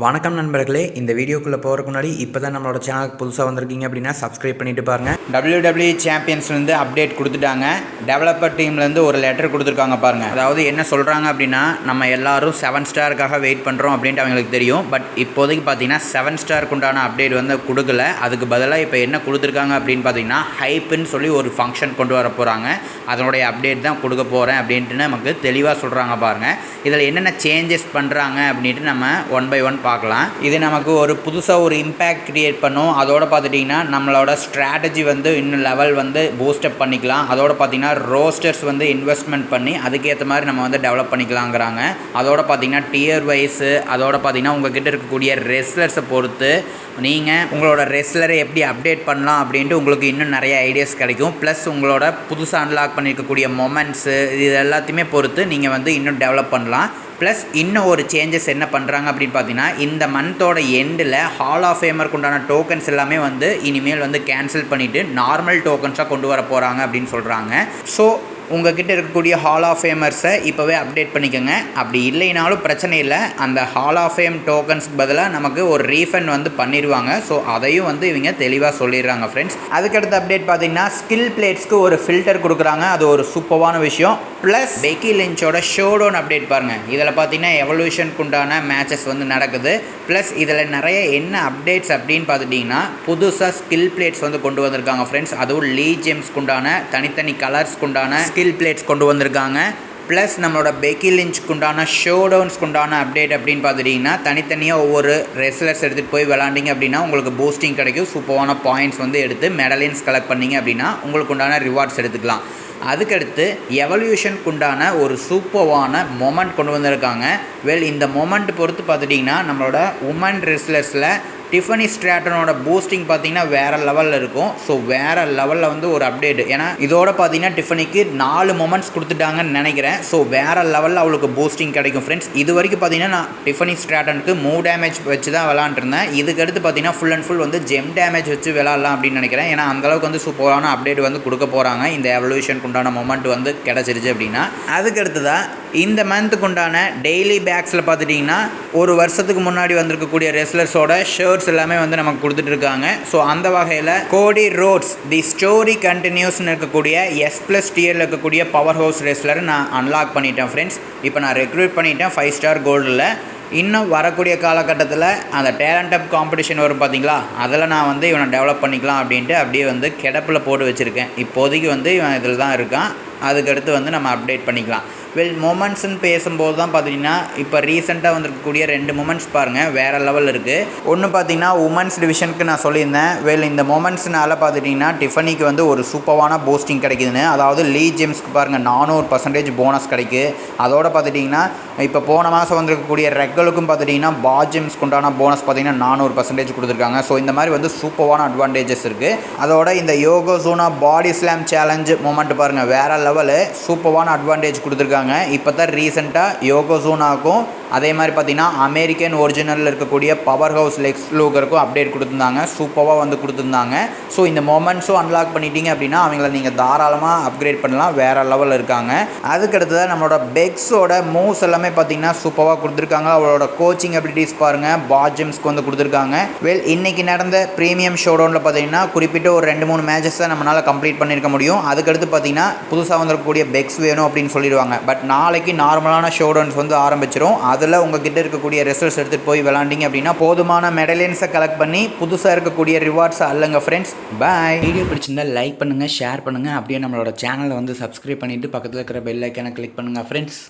வணக்கம் நண்பர்களே இந்த வீடியோக்குள்ளே போகிறதுக்கு முன்னாடி இப்போ தான் நம்மளோட சேனலுக்கு புதுசாக வந்திருக்கீங்க அப்படின்னா சப்ஸ்கிரைப் பண்ணிட்டு பாருங்கள் WWE சாம்பியன்ஸ்லேருந்து அப்டேட் கொடுத்துட்டாங்க. டெவலப்பர் டீம்லேருந்து ஒரு லெட்டர் கொடுத்துருக்காங்க பாருங்கள் அதாவது என்ன சொல்கிறாங்க அப்படின்னா நம்ம எல்லாரும் செவன் ஸ்டாருக்காக வெயிட் பண்ணுறோம் அப்படின்ட்டு அவங்களுக்கு தெரியும். பட் இப்போதைக்கு பார்த்தீங்கன்னா செவன் ஸ்டாருக்கு உண்டான அப்டேட் வந்து கொடுக்கல. அதுக்கு பதிலாக இப்போ என்ன கொடுத்துருக்காங்க அப்படின்னு பார்த்தீங்கன்னா ஹைப்புன்னு சொல்லி ஒரு ஃபங்க்ஷன் கொண்டு வர போகிறாங்க அதனுடைய அப்டேட் தான் கொடுக்க போகிறேன் அப்படின்ட்டு நமக்கு தெளிவாக சொல்கிறாங்க பாருங்கள் இதில் என்னென்ன சேஞ்சஸ் பண்ணுறாங்க அப்படின்ட்டு நம்ம ஒன் பை ஒன் பார்க்கலாம். இது நமக்கு ஒரு புதுசாக ஒரு இம்பேக்ட் க்ரியேட் பண்ணும். அதோட பார்த்துட்டிங்கன்னா நம்மளோட ஸ்ட்ராட்டஜி வந்து இன்னும் லெவல் வந்து பூஸ்டப் பண்ணிக்கலாம். அதோட பார்த்தீங்கன்னா ரோஸ்டர்ஸ் வந்து இன்வெஸ்ட்மெண்ட் பண்ணி அதுக்கேற்ற மாதிரி நம்ம வந்து டெவலப் பண்ணிக்கலாங்கிறாங்க. அதோட பார்த்தீங்கன்னா டியர் வைஸு அதோட பார்த்தீங்கன்னா உங்ககிட்ட இருக்கக்கூடிய ரெஸ்லர்ஸை பொறுத்து நீங்கள் உங்களோட ரெஸ்லரை எப்படி அப்டேட் பண்ணலாம் அப்படின்ட்டு உங்களுக்கு இன்னும் நிறைய ஐடியாஸ் கிடைக்கும். ப்ளஸ் உங்களோட புதுசாக அன்லாக் பண்ணியிருக்கக்கூடிய மொமெண்ட்ஸு இது எல்லாத்தையுமே பொறுத்து நீங்கள் வந்து இன்னும் டெவலப் பண்ணலாம். ப்ளஸ் இன்னும் ஒரு சேஞ்சஸ் என்ன பண்ணுறாங்க அப்படின்னு பார்த்தீங்கன்னா இந்த மந்தோட எண்டில் ஹால் ஆஃப் ஃபேமருக்கு உண்டான டோக்கன்ஸ் எல்லாமே வந்து இனிமேல் வந்து கேன்சல் பண்ணிவிட்டு நார்மல் டோக்கன்ஸாக கொண்டு வர போகிறாங்க அப்படின்னு சொல்கிறாங்க ஸோ உங்ககிட்ட இருக்கக்கூடிய ஹால் ஆஃப் ஃபேமர்ஸை இப்போவே அப்டேட் பண்ணிக்கோங்க. அப்படி இல்லைனாலும் பிரச்சனை இல்லை. அந்த ஹால் ஆஃப் ஃபேம் டோக்கன்ஸ்க்கு பதிலாக நமக்கு ஒரு ரீஃபண்ட் வந்து பண்ணிடுவாங்க ஸோ அதையும் வந்து இவங்க தெளிவாக சொல்லிடுறாங்க ஃப்ரெண்ட்ஸ் அதுக்கடுத்த அப்டேட் பார்த்தீங்கன்னா ஸ்கில் பிளேட்ஸ்க்கு ஒரு ஃபில்டர் கொடுக்குறாங்க. அது ஒரு சூப்பரான விஷயம். ப்ளஸ் பெக்கி லிஞ்சோட ஷோடோன் அப்டேட் பாருங்கள் இதில் பார்த்தீங்கன்னா எவல்யூஷனுக்கு உண்டான மேட்சஸ் வந்து நடக்குது. ப்ளஸ் இதில் நிறைய என்ன அப்டேட்ஸ் அப்படின்னு பார்த்துட்டிங்கன்னா புதுசாக ஸ்கில் பிளேட்ஸ் வந்து கொண்டு வந்திருக்காங்க ஃப்ரெண்ட்ஸ் அதுவும் லீ ஜெம்ஸ்க்குண்டான தனித்தனி கலர்ஸ்க்குண்டான ஸ்கில் பிளேட்ஸ் கொண்டு வந்திருக்காங்க. ப்ளஸ் நம்மளோட பெக்கி லிஞ்சுக்கு உண்டான ஷோ டவுன்ஸ்க்கு உண்டான அப்டேட் அப்படின்னு பார்த்துட்டிங்கன்னா தனித்தனியாக ஒவ்வொரு ரெஸ்லர்ஸ் எடுத்துகிட்டு போய் விளாண்டிங்க அப்படின்னா உங்களுக்கு பூஸ்டிங் கிடைக்கும். சூப்பரான பாயிண்ட்ஸ் வந்து எடுத்து மெடலின்ஸ் கலெக்ட் பண்ணிங்க அப்படின்னா உங்களுக்கு உண்டான ரிவார்ட்ஸ் எடுத்துக்கலாம். அதுக்கடுத்து எவல்யூஷனுக்குண்டான ஒரு சூப்பர்வான மொமெண்ட் கொண்டு வந்திருக்காங்க. வெல் இந்த மொமெண்ட் பொறுத்து பார்த்துட்டிங்கன்னா நம்மளோட உமன் ரெஸ்லர்ஸில் டிஃபனி ஸ்ட்ராட்டனோட பூஸ்டிங் பார்த்தீங்கன்னா வேறு லெவலில் இருக்கும். ஸோ வேறு லெவலில் வந்து ஒரு அப்டேட் ஏன்னா இதோட பார்த்தீங்கன்னா டிஃபனிக்கு நாலு மொமெண்ட்ஸ் கொடுத்துட்டாங்கன்னு நினைக்கிறேன். ஸோ வேறு லெவலில் அவளுக்கு பூஸ்டிங் கிடைக்கும் ஃப்ரெண்ட்ஸ் இது வரைக்கும் பார்த்தீங்கன்னா நான் டிஃபனி ஸ்ட்ராட்டனுக்கு மூ டேமேஜ் வச்சு தான் விளாண்டுருந்தேன். இதுக்கடுத்து பார்த்தீங்கன்னா ஃபுல் அண்ட் ஃபுல் வந்து ஜெம் டேமேஜ் வச்சு விளாட்லாம் அப்படின்னு நினைக்கிறேன். ஏன்னா அந்தளவுக்கு வந்து சூப்பரான அப்டேட் வந்து கொடுக்க போகிறாங்க இந்த எவல்யூஷன் உண்டான மொமெண்ட் வந்து கிடச்சிருச்சு அப்படின்னா அதுக்கு அடுத்ததாக இந்த மந்த்துக்கு உண்டான டெய்லி பேக்ஸில் பார்த்துட்டிங்கன்னா ஒரு வருஷத்துக்கு முன்னாடி வந்திருக்கக்கூடிய ரெஸ்லர்ஸோட ஷர்ட்ஸ் எல்லாமே வந்து நமக்கு கொடுத்துட்டு இருக்காங்க ஸோ அந்த வகையில் கோடி ரோட்ஸ் தி ஸ்டோரி கண்டினியூஸ்னு இருக்கக்கூடிய எஸ் ப்ளஸ் டியரில் இருக்கக்கூடிய பவர் ஹவுஸ் ரெஸ்லரை நான் அன்லாக் பண்ணிட்டேன் ஃப்ரெண்ட்ஸ் இப்போ நான் ரெக்ரூட் பண்ணிட்டேன் ஃபைவ் ஸ்டார் கோல்டில் இன்னும் வரக்கூடிய காலகட்டத்தில் அந்த டேலண்ட் அப் காம்படிஷன் வரும் பார்த்தீங்களா அதில் நான் வந்து இவனை டெவலப் பண்ணிக்கலாம் அப்படின்ட்டு அப்படியே வந்து கிடப்பில் போட்டு வச்சுருக்கேன். இப்போதைக்கு வந்து இவன் இதில் தான் இருக்கான். அதுக்கடுத்து வந்து நம்ம அப்டேட் பண்ணிக்கலாம். வெல் மொமெண்ட்ஸ்னு பேசும்போது தான் பார்த்தீங்கன்னா இப்போ ரீசெண்டாக வந்திருக்கக்கூடிய ரெண்டு மூமெண்ட்ஸ் பாருங்கள் வேறு லெவல் இருக்குது ஒன்று பார்த்தீங்கன்னா உமன்ஸ் டிவிஷனுக்கு நான் சொல்லியிருந்தேன். வெல் இந்த மூமெண்ட்ஸ்னால பார்த்துட்டிங்கன்னா டிஃபனிக்கு வந்து ஒரு சூப்பரான போஸ்டிங் கிடைக்குதுன்னு. அதாவது லீ ஜிம்ஸ்க்கு பாருங்கள் நானூறு பர்சன்டேஜ் போனஸ் கிடைக்கு. அதோட பார்த்துட்டிங்கன்னா இப்போ போன மாதம் வந்திருக்கக்கூடிய ரெக்கலுக்கும் பார்த்துட்டிங்கன்னா பா ஜிம்ஸ்க்கு உண்டான போனஸ் பார்த்தீங்கன்னா நானூறு பர்சன்டேஜ் கொடுத்துருக்காங்க. ஸோ இந்த மாதிரி வந்து சூப்பரான அட்வான்டேஜஸ் இருக்குது அதோட இந்த Yokozuna body slam challenge moment பாருங்கள் வேறு லெவல் சூப்பரான அட்வான்டேஜ் கொடுத்துருக்காங்க. இப்போ தான் ரீசெண்டாக யோகோசூனாக்கும் அதே மாதிரி பார்த்தீங்கன்னா அமெரிக்கன் ஒரிஜினலில் இருக்கக்கூடிய பவர் ஹவுஸ் லெக்ஸ் லூகருக்கும் அப்டேட் கொடுத்துருந்தாங்க. சூப்பராக வந்து கொடுத்துருந்தாங்க. ஸோ இந்த மொமெண்ட்ஸும் அன்லாக் பண்ணிட்டீங்க அப்படின்னா அவங்கள நீங்கள் தாராளமாக அப்கிரேட் பண்ணலாம். வேறு லெவலில் இருக்காங்க. அதுக்கடுத்ததாக நம்மளோட பெக்ஸோட மூவ்ஸ் எல்லாமே பார்த்தீங்கன்னா சூப்பராக கொடுத்துருக்காங்க. அவளோட கோச்சிங் அபிலிட்டிஸ் பாருங்கள் பாஜிம்ஸ்க்கு வந்து கொடுத்துருக்காங்க. வெல் இன்றைக்கி நடந்த ப்ரீமியம் ஷோடவுனில் பார்த்தீங்கன்னா குறிப்பிட்ட ஒரு ரெண்டு மூணு மேட்சஸை நம்மளால் கம்ப்ளீட் பண்ணியிருக்க முடியும். அதுக்கடுத்து பார்த்தீங்கன்னா புதுசாக வந்திருக்கக்கூடிய பெக்ஸ் வேணும் அப்படின்னு சொல்லிடுவாங்க. பட் நாளைக்கு நார்மலான ஷோடவுன்ஸ் வந்து ஆரம்பிச்சிடும் அதில் உங்ககிட்ட இருக்கக்கூடிய ரிசல்ட்ஸ் எடுத்துகிட்டு போய் விளாண்டிங்க அப்படின்னா போதுமான மெடலின்ஸை கலெக்ட் பண்ணி புதுசாக இருக்கக்கூடிய ரிவார்ட்ஸ் அல்லங்க ஃப்ரெண்ட்ஸ் பாய் வீடியோ பிடிச்சிருந்தா லைக் பண்ணுங்கள் ஷேர் பண்ணுங்கள் அப்படியே நம்மளோட சேனலை வந்து சப்ஸ்கிரைப் பண்ணிவிட்டு பக்கத்தில் இருக்கிற பெல் ஐக்கானை கிளிக் பண்ணுங்கள் ஃப்ரெண்ட்ஸ்